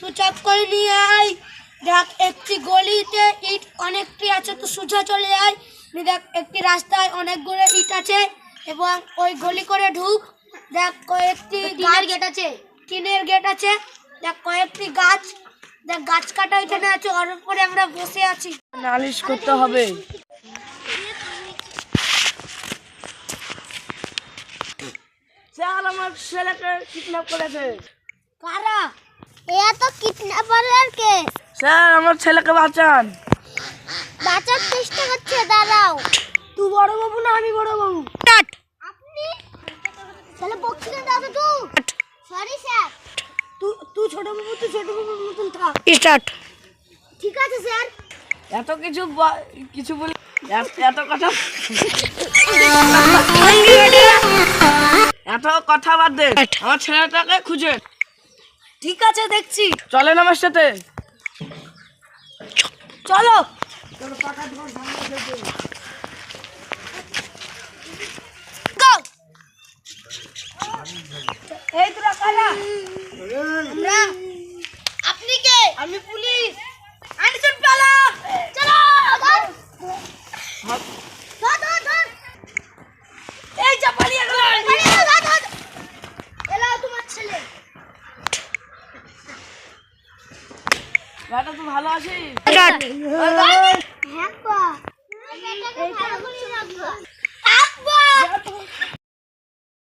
তুই করে নিয়ে আয়। দেখ একটি গলিতে ইট অনেকটি আছে তো সোজা চলে আয়। দেখ একটি রাস্তায় অনেকগুলো ইট আছে এবং ওই গলি করে ঢুক। দেখ কয়েকটি টিনের গেট আছে? টিনের গেট আছে। দেখ কয়েকটি গাছ। দেখ গাছ কাটা এখানে আছে ওর উপরে আমরা বসে আছি। নালিশ করতে হবে। আমার ছেলেকে কিডন্যাপ করেছে কারা? এ তো কিডন্যাপারের কেস স্যার আমার ছেলেকে বাঁচান। বাঁচার চেষ্টা করছে দাঁড়াও। তুই বড় বাবু না আমি বড় বাবু। আপনি? তাহলে বক্তৃতা দাও তো। তুই সরি স্যার তুই তুই ছোট বাবু তুই ছোট বাবুর মতন থাক। স্টার্ট ঠিক আছে স্যার এত কিছু কিছু বলে এত- এত কথা এত কথা বাদ দে। আমার ছেলেটাকে খুঁজে। ঠিক আছে দেখছি। চলেন আমার সাথে? চলো! এই। আমরা আপনি কে? আমি পুলিশ। বেটা তুই ভালো আছিস?